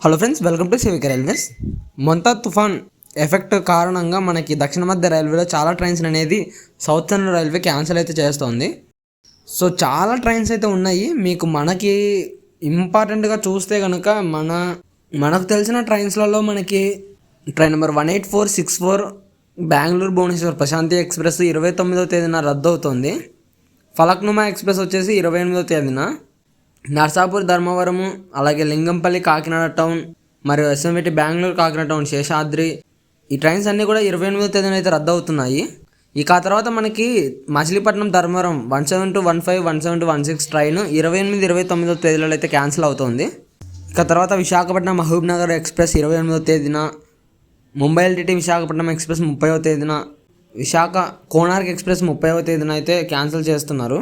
Hello friends welcome to సివిక railways Montha తుఫాన్ effect కారణంగా మనకి దక్షిణ మధ్య రైల్వేలో చాలా ట్రైన్స్ అనేది సౌత్ సెంట్రల్ రైల్వే క్యాన్సిల్ అయితే చేస్తోంది. సో చాలా ట్రైన్స్ అయితే ఉన్నాయి. మీకు మనకి ఇంపార్టెంట్గా చూస్తే కనుక మన మనకు తెలిసిన ట్రైన్స్లలో మనకి train number one eight four six four Bengaluru Bhubaneswar Prashanti express ఇరవై తొమ్మిదో తేదీన రద్దు అవుతుంది ఫలక్నుమా ఎక్స్ప్రెస్ వచ్చేసి ఇరవై ఎనిమిదో తేదీన. నర్సాపూర్ ధర్మవరము అలాగే లింగంపల్లి కాకినాడ టౌన్ మరియు ఎస్ఎంవిటి బెంగళూరు కాకినాడ టౌన్ శేషాద్రి. ఈ ట్రైన్స్ అన్నీ కూడా ఇరవై ఎనిమిదో తేదీన అయితే రద్దు అవుతున్నాయి ఇక ఆ తర్వాత మనకి Machilipatnam Dharmavaram one seven two one five one seven two one six train ఇరవై ఎనిమిది ఇరవై తొమ్మిదో తేదీలలో అయితే క్యాన్సిల్ అవుతుంది. ఇక తర్వాత విశాఖపట్నం మహబూబ్ నగర్ ఎక్స్ప్రెస్ ఇరవై ఎనిమిదో తేదీన ముంబై ఎల్టీటీ విశాఖపట్నం ఎక్స్ప్రెస్ ముప్పైవ తేదీన విశాఖ కోణార్క్ ఎక్స్ప్రెస్ ముప్పైవ తేదీన అయితే క్యాన్సిల్ చేస్తున్నారు.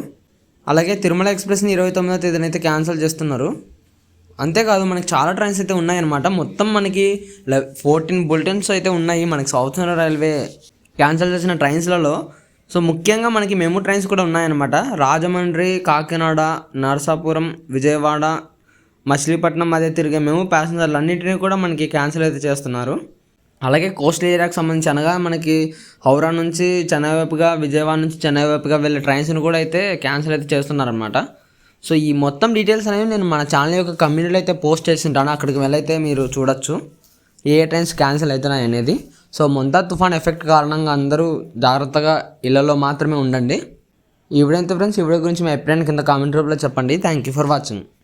అలాగే తిరుమల ఎక్స్ప్రెస్ని ఇరవై తొమ్మిదో తేదీన అయితే క్యాన్సిల్ చేస్తున్నారు. అంతేకాదు మనకి చాలా ట్రైన్స్ అయితే ఉన్నాయన్నమాట. మొత్తం మనకి ఫోర్టీన్ బులెటిన్స్ అయితే ఉన్నాయి మనకి సౌత్ సెంట్రల్ రైల్వే క్యాన్సిల్ చేసిన ట్రైన్స్లలో. సో ముఖ్యంగా మనకి మెము ట్రైన్స్ కూడా ఉన్నాయన్నమాట. రాజమండ్రి కాకినాడ నరసాపురం విజయవాడ మచిలీపట్నం అదే తిరిగే మేము. ప్యాసింజర్లు అన్నింటినీ కూడా మనకి క్యాన్సిల్ అయితే చేస్తున్నారు. అలాగే కోస్టల్ ఏరియాకి సంబంధించి అనగా మనకి హౌరా నుంచి చెన్నై వైపుగా విజయవాడ నుంచి చెన్నై వైపుగా వెళ్ళే ట్రైన్స్ని కూడా అయితే క్యాన్సిల్ అయితే చేస్తున్నారనమాట సో ఈ మొత్తం డీటెయిల్స్ అనేవి నేను మన ఛానల్ యొక్క కమ్యూనిటీలో అయితే పోస్ట్ చేసింటాను అక్కడికి వెళ్ళైతే మీరు చూడొచ్చు. ఏ ట్రైన్స్ క్యాన్సిల్ అవుతున్నాయి అనేది. సో మొంతా తుఫాన్ ఎఫెక్ట్ కారణంగా అందరూ జాగ్రత్తగా ఇళ్ళలో మాత్రమే ఉండండి. ఈ ఫ్రెండ్స్ ఇవిడ గురించి మీ అభిప్రాయాన్ని కింద కామెంట్ రూపంలో చెప్పండి. Thank you for watching